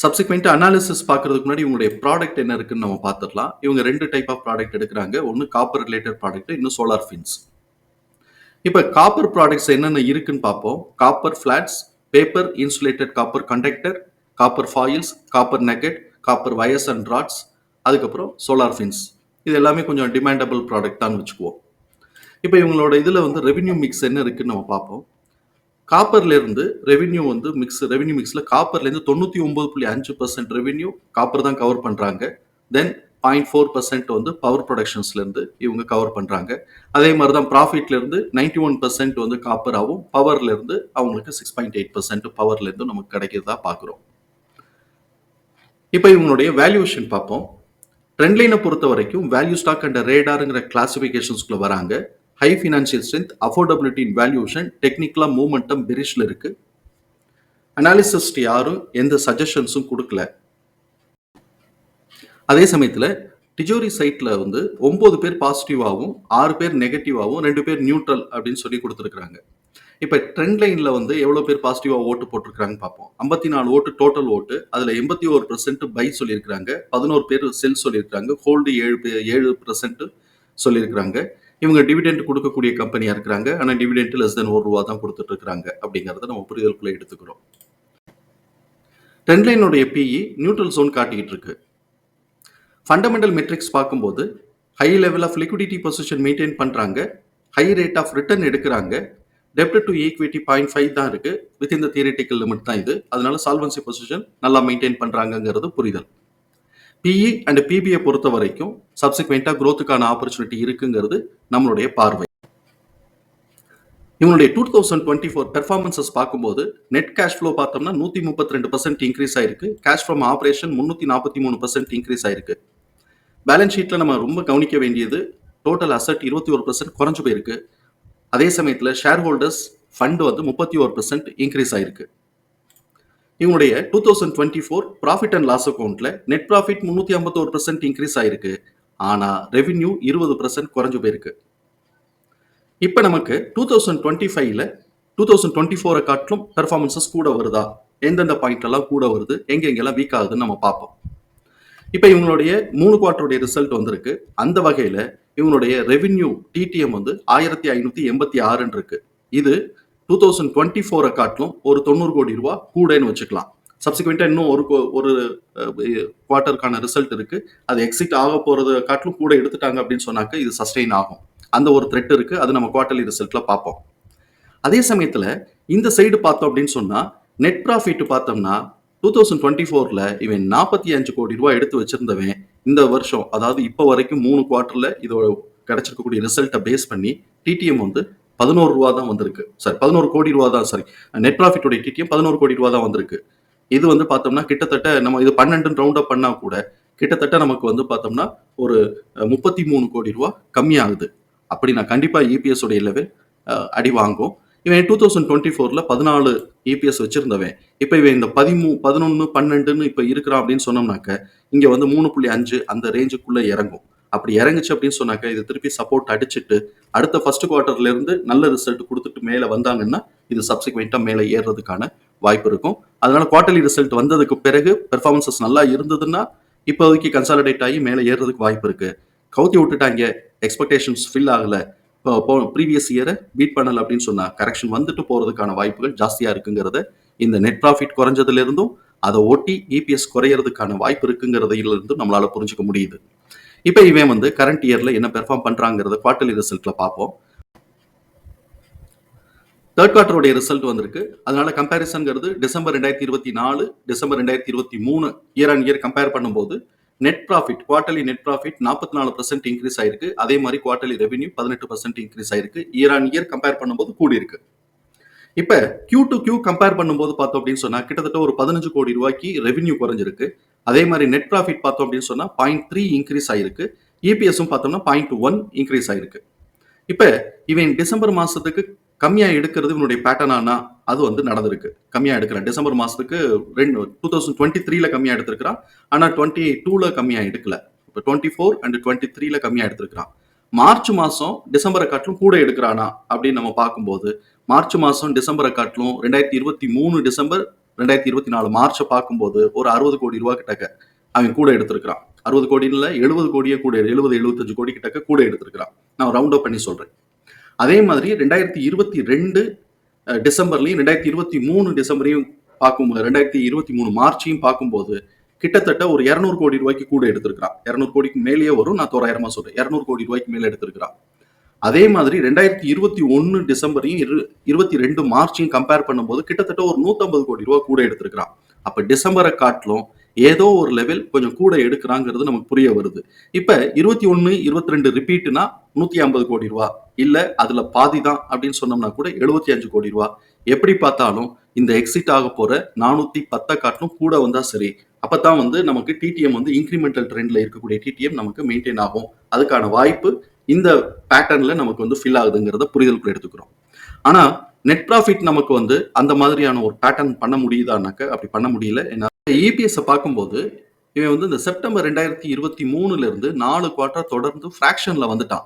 Subsequent analysis பார்க்கறதுக்கு முன்னாடி இவங்களுடைய ப்ராடக்ட் என்ன இருக்குன்னு நம்ம பார்த்துடலாம். இவங்க ரெண்டு டைப் ஆஃப் ப்ராடக்ட் எடுக்கிறாங்க. ஒன்று காப்பர் ரிலேட்டட் ப்ராடக்ட் இன்னும் சோலார் ஃபின்ஸ் இப்போ காப்பர் ப்ராடக்ட்ஸ் என்னென்ன இருக்குன்னு பார்ப்போம். Copper flats paper insulated copper conductor copper foils copper nugget copper wires and rods அதுக்கப்புறம் சோலார் ஃபின்ஸ் இது எல்லாமே கொஞ்சம் டிமாண்டபிள் ப்ராடக்ட் தான் வச்சுக்குவோம். இப்போ இவங்களோட இதில் வந்து ரெவென்யூ மிக்ஸ் என்ன இருக்குன்னு நம்ம பார்ப்போம். காப்பர்லேருந்து ரெவின்யூ வந்து மிக்ஸ் ரெவின்யூ மிக்ஸில் காப்பர்லேருந்து தொண்ணூற்றி ஒம்பது புள்ளி அஞ்சு பர்சன்ட் ரெவின்யூ காப்பர் தான் கவர் பண்ணுறாங்க தென் பாயிண்ட் ஃபோர் பர்சன்ட் வந்து பவர் ப்ரொடக்ஷன்ஸ்லேருந்து இவங்க கவர் பண்ணுறாங்க அதே மாதிரி தான் ப்ராஃபிட்லேருந்து நைன்டி ஒன் பர்சன்ட் வந்து காப்பராகவும் பவர்லேருந்து அவங்களுக்கு சிக்ஸ் பாயிண்ட் எயிட் பர்சன்ட் பவர்லேருந்து நமக்கு கிடைக்கிறதா பார்க்குறோம். இப்போ இவங்களுடைய வேல்யூஷன் பார்ப்போம். ட்ரெண்ட் லைனை பொறுத்த வரைக்கும் வேல்யூ ஸ்டாக் அண்ட் ரேடாருங்கிற கிளாசிஃபிகேஷன்ஸ்குள்ளே வராங்க. High financial strength affordability in valuation டெக்னிக்கலாக மூமெண்டம் பெரிஷில் இருக்குது அனாலிசிஸ்ட் யாரும் எந்த சஜஷன்ஸும் கொடுக்கல. அதே சமயத்தில் டிஜோரி சைட்டில் வந்து ஒம்பது பேர் பாசிட்டிவாகவும் ஆறு பேர் நெகட்டிவாகவும் ரெண்டு பேர் நியூட்ரல் அப்படின்னு சொல்லி கொடுத்துருக்குறாங்க. இப்போ ட்ரெண்ட் லைனில் வந்து எவ்வளோ பேர் பாசிட்டிவாக ஓட்டு போட்டிருக்கிறாங்கன்னு பார்ப்போம். ஐம்பத்தி நாலு ஓட்டு டோட்டல் ஓட்டு அதில் எண்பத்தி ஒரு பர்சன்ட் பை சொல்லியிருக்கிறாங்க. பதினோரு பேர் செல் சொல்லியிருக்காங்க ஹோல்டு ஏழு பேர் ஏழு பர்சன்ட் சொல்லியிருக்கிறாங்க. இவங்க டிவிடெண்ட் கொடுக்கக்கூடிய கம்பெனியாக இருக்கிறாங்க. ஆனால் டிவிடெண்ட் லெஸ் தென் ஒரு ரூபா தான் கொடுத்துட்டு இருக்கிறாங்க அப்படிங்கிறத நம்ம புரிதலுக்குள்ளே எடுத்துக்கிறோம். ட்ரெண்ட்லைனுடைய பிஇ நியூட்ரல் ஜோன் காட்டிக்கிட்டு இருக்கு. ஃபண்டமெண்டல் மெட்ரிக்ஸ் பார்க்கும்போது high level of liquidity position maintain பண்ணுறாங்க ஹை ரேட் ஆஃப் ரிட்டர்ன் எடுக்கிறாங்க. டெப்ட் டு ஈக்விட்டி பாயிண்ட் ஃபைவ் தான் இருக்கு. வித் இந்த தியரிட்டிக்கல் லிமிட் தான் இது. அதனால சால்வன்சி பொசிஷன் நல்லா மெயின்டைன் பண்ணுறாங்கங்கிறது புரிதல். பிஇ அண்ட் பிபிஐ பொறுத்த வரைக்கும் சப்சிக்வெண்ட்டாக க்ரோத்துக்கான ஆப்பர்ச்சுனிட்டி இருக்குங்கிறது நம்மளுடைய பார்வை. இவனுடைய two thousand twenty four performances பார்க்கும்போது நெட் கேஷ் ஃப்ளோ பார்த்தோம்னா நூற்றி முப்பத்தி ரெண்டு பர்சன்ட் இன்க்ரீஸ் ஆயிருக்கு. கேஷ் ஃப்ரம் ஆப்ரேஷன் முந்நூற்றி நாற்பத்தி மூணு பர்சன்ட் இன்க்ரீஸ் ஆயிருக்கு. பேலன்ஸ் ஷீட்டில் நம்ம ரொம்ப கவனிக்க வேண்டியது டோட்டல் அசட் இருபத்தி ஒரு பர்சன்ட் குறைஞ்சு போயிருக்கு. அதே சமயத்தில் ஷேர் ஹோல்டர்ஸ் ஃபண்ட் வந்து முப்பத்தி ஒரு பர்சன்ட் இன்க்ரீஸ் ஆயிருக்கு. இவங்களுடைய two thousand twenty four profit and loss அக்கௌண்ட்ல நெட் ப்ராஃபிட் முந்நூற்றி ஐம்பத்தோரு பர்சன்ட் இன்க்ரீஸ் ஆயிருக்கு. ஆனால் ரெவின்யூ இருபது பர்சன்ட் குறைஞ்சு போயிருக்கு. இப்போ நமக்கு டூ தௌசண்ட் டுவெண்ட்டி ஃபைவ்ல டூ தௌசண்ட் டுவெண்ட்டி ஃபோரை காட்டிலும் பெர்ஃபார்மன்சஸ் கூட வருதா? எந்தெந்த பாயிண்ட் எல்லாம் கூட வருது? எங்கெங்கெல்லாம் வீக் ஆகுதுன்னு நம்ம பார்ப்போம். இப்போ இவங்களுடைய மூணு குவார்ட்டருடைய ரிசல்ட் வந்திருக்கு. அந்த வகையில் இவங்களுடைய ரெவின்யூ டிடிஎம் வந்து ஆயிரத்தி ஐநூற்றி எண்பத்தி ஆறுன்னு இருக்கு. இது டூ தௌசண்ட் டுவெண்ட்டி ஃபோரை காட்டிலும் ஒரு தொண்ணூறு கோடி ரூபா கூடன்னு வச்சுக்கலாம். சப்சிக்வெண்ட்டாக இன்னும் ஒரு ஒரு குவார்ட்டருக்கான ரிசல்ட் இருக்குது அது எக்ஸிட் ஆக போறது காட்டிலும் கூட எடுத்துட்டாங்க அப்படின்னு சொன்னாக்க இது சஸ்டெயின் ஆகும். அந்த ஒரு த்ரெட் இருக்குது அது நம்ம குவார்ட்டர்லி ரிசல்ட்டில் பார்ப்போம். அதே சமயத்தில் இந்த சைடு பார்த்தோம் அப்படின்னு சொன்னால் நெட் ப்ராஃபிட் பார்த்தோம்னா டூ தௌசண்ட் டுவெண்ட்டி ஃபோரில் இவன் நாற்பத்தி அஞ்சு கோடி ரூபாய் எடுத்து வச்சிருந்தவன் இந்த வருஷம் அதாவது இப்போ வரைக்கும் மூணு குவார்ட்டரில் இதோட கிடச்சிருக்கக்கூடிய ரிசல்ட்டை பேஸ் பண்ணி டிடிஎம் வந்து பதினோரு ரூபா தான் வந்திருக்கு. சாரி பதினோரு கோடி ரூபா தான் சாரி நெட் ப்ராஃபிட்டோட டிடிஎம் பதினோரு கோடி ரூபா தான் வந்திருக்கு. இது வந்து பார்த்தோம்னா கிட்டத்தட்ட நம்ம இது பன்னெண்டு ரவுண்ட் அப் பண்ணால் கூட கிட்டத்தட்ட நமக்கு வந்து பார்த்தோம்னா ஒரு முப்பத்தி மூணு கோடி ரூபா கம்மியாகுது. அப்படி நான் கண்டிப்பாக இபிஎஸ் உடைய லெவல் அடி வாங்கும். இவன் டூ தௌசண்ட் டுவெண்ட்டி ஃபோரில் பதினாலு இபிஎஸ் வச்சுருந்தவன். இப்போ இவன் இந்த பதிமூ பதினொன்று பன்னெண்டுன்னு இப்போ இருக்கிறான் அப்படின்னு சொன்னோம்னாக்க இங்கே வந்து மூணு புள்ளி அஞ்சு அந்த ரேஞ்சுக்குள்ளே இறங்கும். அப்படி இறங்குச்சு அப்படின்னு சொன்னாக்க இது திருப்பி சப்போர்ட் அடிச்சுட்டு அடுத்த ஃபர்ஸ்ட் குவார்ட்டர்ல இருந்து நல்ல ரிசல்ட் கொடுத்துட்டு மேலே வந்தாங்கன்னா இது சப்சிக்வெண்ட்டாக மேலே ஏறுறதுக்கான வாய்ப்பு இருக்கும். அதனால குவார்ட்டர்லி ரிசல்ட் வந்ததுக்கு பிறகு பெர்ஃபார்மன்சஸ் நல்லா இருந்ததுன்னா இப்போதைக்கு கன்சாலிடேட் ஆகி மேலே ஏறுறதுக்கு வாய்ப்பு இருக்கு. கவுத்தி விட்டுட்டாங்க. எக்ஸ்பெக்டேஷன்ஸ் ஃபில் ஆகலை. இப்போ ப்ரீவியஸ் இயரை பீட் பண்ணல அப்படின்னு சொன்னா கரெக்ஷன் வந்துட்டு போறதுக்கான வாய்ப்புகள் ஜாஸ்தியா இருக்குங்கிறத இந்த நெட் ப்ராஃபிட் குறைஞ்சதுல இருந்தும் அதை ஒட்டி இபிஎஸ் குறையறதுக்கான வாய்ப்பு இருக்குங்கிறதுல நம்மளால் நம்மளால புரிஞ்சுக்க முடியுது. இப்போ இவன் வந்து கரண்ட் இயரில் என்ன பெர்ஃபார்ம் பண்றாங்கிறத குவார்ட்டர்லி ரிசல்ட்டில் பார்ப்போம். தேர்ட் குவார்டருடைய ரிசல்ட் வந்திருக்கு. அதனால கம்பேரிசன்கிறது டிசம்பர் ரெண்டாயிரத்தி இருபத்தி நாலு டிசம்பர் ரெண்டாயிரத்தி இருபத்தி மூணு இயர் அண்ட் இயர் கம்பேர் பண்ணும்போது net profit quarterly net profit நாற்பத்தி நாலு பர்சன்ட் இன்க்ரீஸ் ஆயிருக்கு. அதே மாதிரி குவார்ட்டர்லி ரெவென்யூ பதினெட்டு பர்சன்ட் இன்க்ரீஸ் ஆயிருக்கு. இயர் அண்ட் இயர் கம்பேர் பண்ணும்போது கூடி இருக்கு இப்போ கியூ டு கியூ கம்பேர் பண்ணும்போது பார்த்தோம் அப்படின்னு சொன்னால் கிட்டத்தட்ட ஒரு பதினஞ்சு கோடி ரூபாய்க்கு ரெவென்யூ குறைஞ்சிருக்கு. அதே மாதிரி நெட் ப்ராஃபிட் பார்த்தோம் அப்படின்னு சொன்னால் பாயிண்ட் த்ரீ இன்க்ரீஸ் ஆயிருக்கு. இபிஎஸும் பார்த்தோம்னா பாயிண்ட் ஒன் இன்க்ரீஸ் ஆயிருக்கு. இப்போ இவன் டிசம்பர் மாதத்துக்கு கம்மியாக எடுக்கிறது இவனுடைய பேட்டர்னானா அது வந்து நடந்திருக்கு. கம்மியாக எடுக்கிறான். டிசம்பர் மாதத்துக்கு ரெண்டு டூ தௌசண்ட் டுவெண்ட்டி த்ரீல கம்மியாக எடுத்திருக்கிறான். ஆனால் டுவெண்ட்டி டூவில் கம்மியாக எடுக்கல. இப்போ டுவெண்ட்டி ஃபோர் அண்ட் டுவெண்ட்டி த்ரீல கம்மியாக எடுத்திருக்கிறான். மார்ச் மாதம் டிசம்பரை காட்டிலும் கூட எடுக்கிறானா அப்படின்னு நம்ம பார்க்கும்போது மார்ச் மாதம் டிசம்பரை காட்டிலும் ரெண்டாயிரத்தி இருபத்தி மூணு டிசம்பர் ரெண்டாயிரத்தி இருபத்தி நாலு மார்ச்சை பார்க்கும்போது ஒரு அறுபது கோடி ரூபா கிட்டக்க அவன் கூட எடுத்திருக்கிறான். அறுபது கோடியில் எழுபது கோடியே கூட எழுபது எழுபத்தஞ்சு கோடி கிட்டக்க கூட எடுத்திருக்கிறான். நான் ரவுண்ட் அப் பண்ணி சொல்றேன். அதே மாதிரி ரெண்டாயிரத்தி இருபத்தி ரெண்டு டிசம்பர்லையும் ரெண்டாயிரத்தி இருபத்தி மூணு டிசம்பரையும் பார்க்கும்போது ரெண்டாயிரத்தி இருபத்தி மூணு மார்ச்சையும் பார்க்கும்போது கிட்டத்தட்ட ஒரு இரநூறு கோடி ரூபாய்க்கு கூட எடுத்திருக்கிறான். இரநூறு கோடிக்கு மேலேயே வரும் நான் தோராயிரமா சொல்றேன். இரநூறு கோடி ரூபாய்க்கு மேலே எடுத்திருக்கிறான். அதே மாதிரி ரெண்டாயிரத்தி இருபத்தி ஒன்னு டிசம்பரையும் இரு இருபத்தி ரெண்டு மார்ச்சையும் கம்பேர் பண்ணும்போது கிட்டத்தட்ட ஒரு நூத்தம்பது கோடி ரூபா கூட எடுத்திருக்கிறான். அப்ப டிசம்பரை காட்டிலும் ஏதோ ஒரு லெவல் கொஞ்சம் கூட எடுக்கிறாங்கிறது நமக்கு புரிய வருது. இப்ப இருபத்தி ஒன்னு இருபத்தி ரெண்டு ரிப்பீட்னா நூத்தி ஐம்பது கோடி ரூபா. இல்ல அதுல பாதி தான் அப்படின்னு சொன்னோம்னா கூட எழுபத்தி அஞ்சு கோடி ரூபா. எப்படி பார்த்தாலும் இந்த எக்ஸிட் ஆக போற நானூத்தி பத்தை காட்டிலும் கூட வந்தா சரி. அப்பதான் வந்து நமக்கு டிடிஎம் வந்து இன்க்ரிமெண்டல் ட்ரெண்ட்ல இருக்கக்கூடிய டிடிஎம் நமக்கு மெயின்டைன் ஆகும். அதுக்கான வாய்ப்பு இந்த பேட்டர்ன்ல நமக்கு வந்து ஃபில் ஆகுதுங்கிறத புரிதலுக்குள்ள எடுத்துக்கிறோம். ஆனா நெட் ப்ராஃபிட் நமக்கு வந்து அந்த மாதிரியான ஒரு பேட்டர்ன் பண்ண முடியுதானாக்க அப்படி பண்ண முடியல. ஏன்னா இபிஎஸ் பார்க்கும்போது இவன் வந்து இந்த செப்டம்பர் ரெண்டாயிரத்தி இருபத்தி மூணுல இருந்து நாலு குவார்டர் தொடர்ந்து ஃப்ராக்ஷன்ல வந்துட்டான்.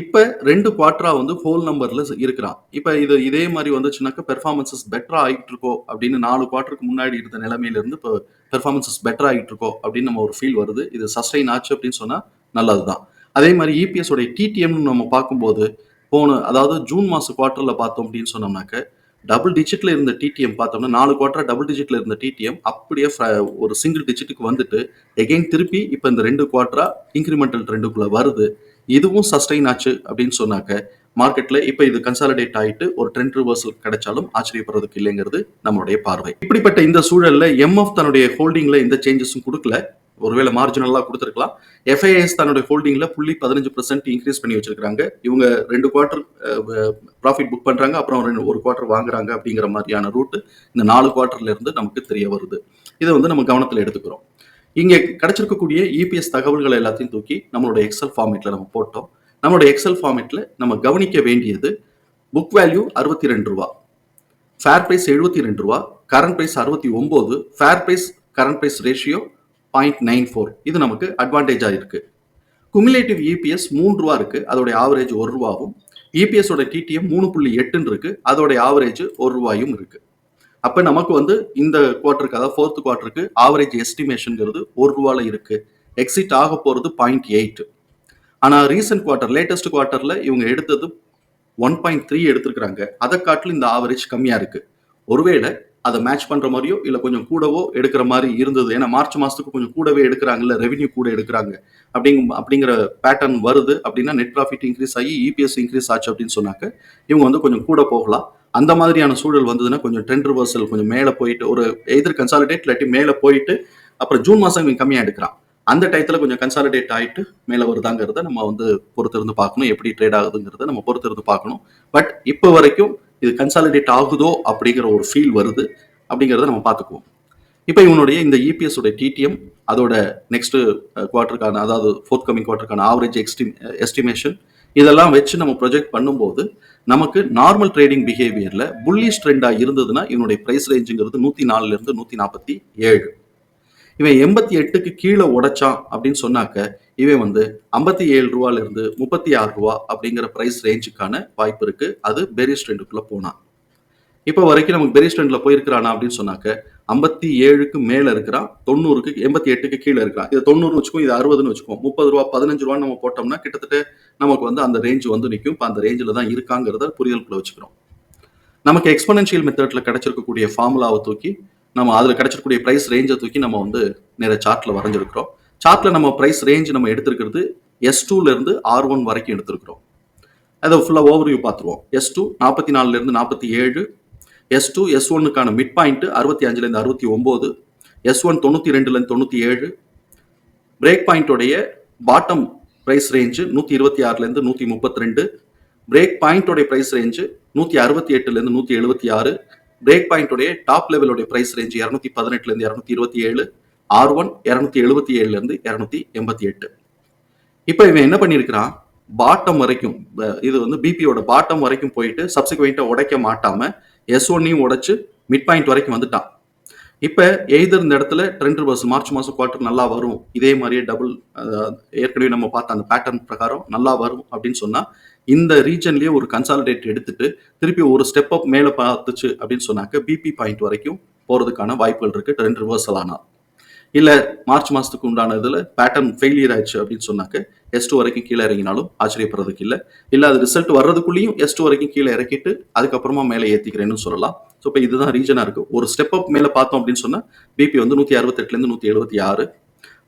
இப்ப ரெண்டு குவார்டரா வந்து ஹோல் நம்பர்ல இருக்கிறான். இப்ப இது இதே மாதிரி வந்துச்சுனாக்க பெர்ஃபார்மன்சஸ் பெட்டரா ஆகிட்டு இருக்கோ அப்படின்னு நாலு குவார்டருக்கு முன்னாடி இருந்த நிலைமையில இருந்து இப்போ பெர்ஃபார்மன்சஸ் பெட்டர் ஆகிட்டு இருக்கோ அப்படின்னு நம்ம ஒரு ஃபீல் வருது. இது சஸ்டைன் ஆச்சு அப்படின்னு சொன்னா நல்லதுதான். அதே மாதிரி இபிஎஸ் உடைய டிடிஎம்னு நம்ம பார்க்கும்போது போன அதாவது ஜூன் மாதம் குவார்டர்ல பார்த்தோம் அப்படின்னு சொன்னோம்னாக்க டபுள் டிஜிட்ல இருந்த டிடிஎம் பார்த்தோம்னா நாலு குவார்டர் டபுள் டிஜிட்ல இருந்த டிடிஎம் அப்படியே ஒரு சிங்கிள் டிஜிட்டுக்கு வந்துட்டு எகைன் திருப்பி இப்போ இந்த ரெண்டு குவார்டரா இன்க்ரிமெண்டல் ட்ரெண்டுக்குள்ள வருது. இதுவும் சஸ்டைன் ஆச்சு அப்படின்னு சொன்னாக்க மார்க்கெட்ல இப்போ இது கன்சாலிடேட் ஆயிட்டு ஒரு ட்ரெண்ட் ரிவர்சல் கிடைச்சாலும் ஆச்சரியப்படுறதுக்கு இல்லைங்கிறது நம்மளுடைய பார்வை. இப்படிப்பட்ட இந்த சூழல்ல எம்எஃப் தன்னுடைய ஹோல்டிங்ல எந்த சேஞ்சஸும் கொடுக்கல. ஒருவேளை மார்ஜினலா கொடுத்துருக்கலாம். எஃப்ஐஎஸ் தன்னுடைய ஹோல்டிங்கில் புள்ளி பதினஞ்சு பர்சன்ட் இன்க்ரீஸ் பண்ணி வச்சிருக்காங்க இவங்க ரெண்டு குவார்டர் ப்ராஃபிட் புக் பண்றாங்க. அப்புறம் ரெண்டு ஒரு குவார்டர் வாங்குறாங்க அப்படிங்கிற மாதிரியான ரூட் இந்த நாலு குவார்டர்ல இருந்து நமக்கு தெரிய வருது. இதை வந்து நம்ம கவனத்தில் எடுத்துக்கிறோம். இங்க கிடைச்சிருக்கக்கூடிய இபிஎஸ் தகவல்களை எல்லாத்தையும் தூக்கி நம்மளோட எக்ஸல் ஃபார்மேட்டில் நம்ம போட்டோம். நம்மளோட எக்ஸல் ஃபார்மேட்டில் நம்ம கவனிக்க வேண்டியது புக் வேல்யூ அறுபத்தி ரெண்டு ரூபா ஃபேர் ப்ரைஸ் எழுபத்தி ரெண்டு ரூபா கரண்ட் ப்ரைஸ் அறுபத்தி ஒம்பது fair price current price ratio point nine four இது நமக்கு அட்வான்டேஜாக இருக்குது குமுலேட்டிவ் இபிஎஸ் மூணு ரூபா இருக்குது அதோடைய ஆவரேஜ் ஒரு ரூபாவும் இபிஎஸோட டிடிஎம் மூணு புள்ளி எட்டுன்னு இருக்குது அதோடைய ஆவரேஜ் ஒரு ரூபாயும் இருக்குது அப்போ நமக்கு வந்து இந்த குவார்டருக்கு அதாவது ஃபோர்த் குவார்டருக்கு ஆவரேஜ் எஸ்டிமேஷனுங்கிறது ஒரு ரூபாவில் இருக்குது எக்ஸிட் ஆக போகிறது பாயிண்ட் எயிட் ஆனால் ரீசெண்ட் குவார்டர் லேட்டஸ்ட் குவார்ட்டரில் இவங்க எடுத்தது ஒன் பாயிண்ட் த்ரீ எடுத்திருக்கிறாங்க. அதை காட்டிலும் இந்த ஆவரேஜ் கம்மியாக இருக்குது ஒருவேளை அதை மேட்ச் பண்ணுற மாதிரியோ இல்லை கொஞ்சம் கூடவோ எடுக்கிற மாதிரி இருந்தது. ஏன்னா மார்ச் மாதத்துக்கு கொஞ்சம் கூடவே எடுக்கிறாங்கல்ல ரெவென்யூ கூட எடுக்கிறாங்க. அப்படிங்க அப்படிங்கிற பேட்டர்ன் வருது. அப்படின்னா நெட் ப்ராஃபிட் இன்க்ரீஸ் ஆகி இபிஎஸ் இன்க்ரீஸ் ஆச்சு அப்படின்னு சொன்னாக்க இவங்க வந்து கொஞ்சம் கூட போகலாம். அந்த மாதிரியான சூழல் வந்ததுன்னா கொஞ்சம் ட்ரெண்ட் ரிவர்சல் கொஞ்சம் மேலே போயிட்டு ஒரு எதிர் கன்சாலிடேட் இல்லாட்டி மேலே போயிட்டு அப்புறம் ஜூன் மாதம் இவங்க கம்மியாக எடுக்கிறான். அந்த டயத்தில் கொஞ்சம் கன்சாலிடேட் ஆகிட்டு மேலே வருதாங்கிறத நம்ம வந்து பொறுத்திருந்து பார்க்கணும். எப்படி ட்ரேட் ஆகுதுங்கிறத நம்ம பொறுத்திருந்து பார்க்கணும். பட் இப்போ வரைக்கும் இது கன்சாலிடேட் ஆகுதோ அப்படிங்கிற ஒரு ஃபீல் வருது அப்படிங்கிறத நம்ம பார்த்துக்குவோம். இப்போ இவனுடைய இந்த இபிஎஸ் உடைய டிடிஎம் அதோட நெக்ஸ்ட் குவார்டருக்கான அதாவது ஃபோர்த் கமிங் குவார்டருக்கான ஆவரேஜ் எக்ஸ்டிம் எஸ்டிமேஷன் இதெல்லாம் வச்சு நம்ம ப்ரொஜெக்ட் பண்ணும்போது நமக்கு நார்மல் ட்ரேடிங் பிஹேவியர்ல புல்லிஷ் ட்ரெண்டாக இருந்ததுன்னா இவனுடைய ப்ரைஸ் ரேஞ்சுங்கிறது நூற்றி நாலுல இருந்து நாற்பத்தி ஏழு. இவன் எண்பத்தி எட்டுக்கு கீழே உடைச்சான் அப்படின்னு சொன்னாக்க இவன் வந்து ஐம்பத்தி ஏழு ரூபாலிருந்து முப்பத்தி ஆறு ரூபா அப்படிங்கிற ப்ரைஸ் ரேஞ்சுக்கான வாய்ப்பு இருக்குது அது பெரிஸ் ட்ரெண்டுக்குள்ள போனான் இப்போ வரைக்கும் நமக்கு பெரிய ஸ்ட்ரெண்டில் போயிருக்கிறானா அப்படின்னு சொன்னாக்க ஐம்பத்தி ஏழுக்கு மேலே இருக்கிறான் தொண்ணூறுக்கு எண்பத்தி எட்டுக்கு கீழே இருக்கிறான். இது தொண்ணூறு வச்சுக்கோ இது அறுபதுன்னு வச்சுக்கோ முப்பது ரூபா பதினஞ்சு ரூபான்னு நம்ம போட்டோம்னா கிட்டத்தட்ட நமக்கு வந்து அந்த ரேஞ்ச் வந்து நிற்கும் இப்போ அந்த ரேஞ்சில் தான் இருக்காங்கிறத புரிதலுக்குள்ள வச்சுக்கிறோம். நமக்கு எக்ஸ்பனன்ஷியல் மெத்தடில் கிடச்சிருக்கக்கூடிய ஃபார்முலாவை தூக்கி நம்ம அதில் கிடச்சிருக்கக்கூடிய ப்ரைஸ் ரேஞ்சை தூக்கி நம்ம வந்து நிறைய சார்ட்டில் வரைஞ்சிருக்கிறோம். சார்ட்டில் நம்ம ப்ரைஸ் ரேஞ்ச் நம்ம எடுத்திருக்கிறது எஸ் டூலேருந்து ஆர் ஒன் வரைக்கும் எடுத்திருக்கிறோம். அதை ஃபுல்லாக ஓவர்வியூ பார்த்துருவோம். எஸ் டூ நாற்பத்தி நாலுலேருந்து நாற்பத்தி ஏழு எஸ் டூ எஸ் ஒன்னுக்கான மிட் பாயிண்ட்டு அறுபத்தி அஞ்சுலேருந்து அறுபத்தி ஒம்பது எஸ் ஒன் தொண்ணூற்றி ரெண்டுலேருந்து தொண்ணூற்றி ஏழு பிரேக் பாயிண்டோடைய பாட்டம் ப்ரைஸ் ரேஞ்சு நூற்றி இருபத்தி ஆறுலேருந்து நூற்றி முப்பத்தி ரெண்டு பிரேக் பாயிண்டோடைய ப்ரைஸ் ரேஞ்சு நூற்றி அறுபத்தி எட்டுலேருந்து நூற்றி எழுபத்தி ஆறு பிரேக் பாயிண்டோடைய டாப் லெவலோடைய ப்ரைஸ் ரேஞ்சு இரநூத்தி பதினெட்டுலேருந்து இரநூத்தி இருபத்தி ஏழு ஆர் ஒன் இரநூத்தி எழுபத்தி ஏழுலேருந்து இரநூத்தி எண்பத்தி எட்டு. இப்போ இவன் என்ன பண்ணியிருக்கிறான்? பாட்டம் வரைக்கும் இது வந்து பிபியோட பாட்டம் வரைக்கும் போயிட்டு சப்சிக்வெண்ட்டாக உடைக்க மாட்டாம எஸ் ஒன்னையும் உடைச்சு மிட் பாயிண்ட் வரைக்கும் வந்துட்டான். இப்போ எய்தர் இந்த இடத்துல ட்ரெண்ட் ரிவர்ஸ் மார்ச் மாதம் குவார்ட்டர் நல்லா வரும். இதே மாதிரியே டபுள் ஏற்கனவே நம்ம பார்த்த அந்த பேட்டர்ன் பிரகாரம் நல்லா வரும் அப்படின்னு சொன்னால் இந்த ரீஜன்லேயே ஒரு கன்சாலிடேட் எடுத்துட்டு திருப்பி ஒரு ஸ்டெப் அப் மேலே பார்த்துச்சு அப்படின்னு சொன்னாக்க பிபி பாயிண்ட் வரைக்கும் போகிறதுக்கான வாய்ப்புகள் இருக்குது ட்ரெண்ட் ரிவர்சல் ஆனால் இல்லை மார்ச் மாதத்துக்கு உண்டான இதில் பேட்டர்ன் ஃபெயிலியர் ஆயிடுச்சு அப்படின்னு சொன்னாக்க எஸ் டூ வரைக்கும் கீழே இறங்கினாலும் ஆச்சரியப்படுறதுக்கு இல்லை. இல்லை அது ரிசல்ட் வர்றதுக்குள்ளேயும் எஸ் டூ வரைக்கும் கீழே இறக்கிட்டு அதுக்கப்புறமா மேலே ஏற்றிக்கிறேன்னு சொல்லலாம். ஸோ இப்போ இதுதான் ரீஜனாக இருக்குது ஒரு ஸ்டெப் அப் மேலே பார்த்தோம் அப்படின்னு சொன்னால் பிபி வந்து நூற்றி அறுபத்தெட்டுலேருந்து நூற்றி எழுபத்தி ஆறு.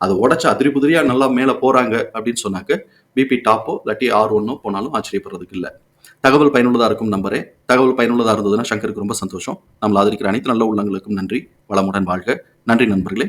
அதை உடச்சி அதிரிபுதிரியாக நல்லா மேலே போகிறாங்க அப்படின்னு சொன்னாக்க பிபி டாப்போ இல்லாட்டி ஆர் ஒன்னோ போனாலும் ஆச்சரியப்படுறதுக்கு இல்லை. தகவல் பயனுள்ளதாக இருக்கும் நம்பரே. தகவல் பயனுள்ளதாக இருந்ததுன்னா சங்கருக்கு ரொம்ப சந்தோஷம். நம்மளை ஆதரிக்கிற அனைத்து நல்ல உள்ளங்களுக்கும் நன்றி. வளமுடன் வாழ்க. நன்றி நண்பர்களே.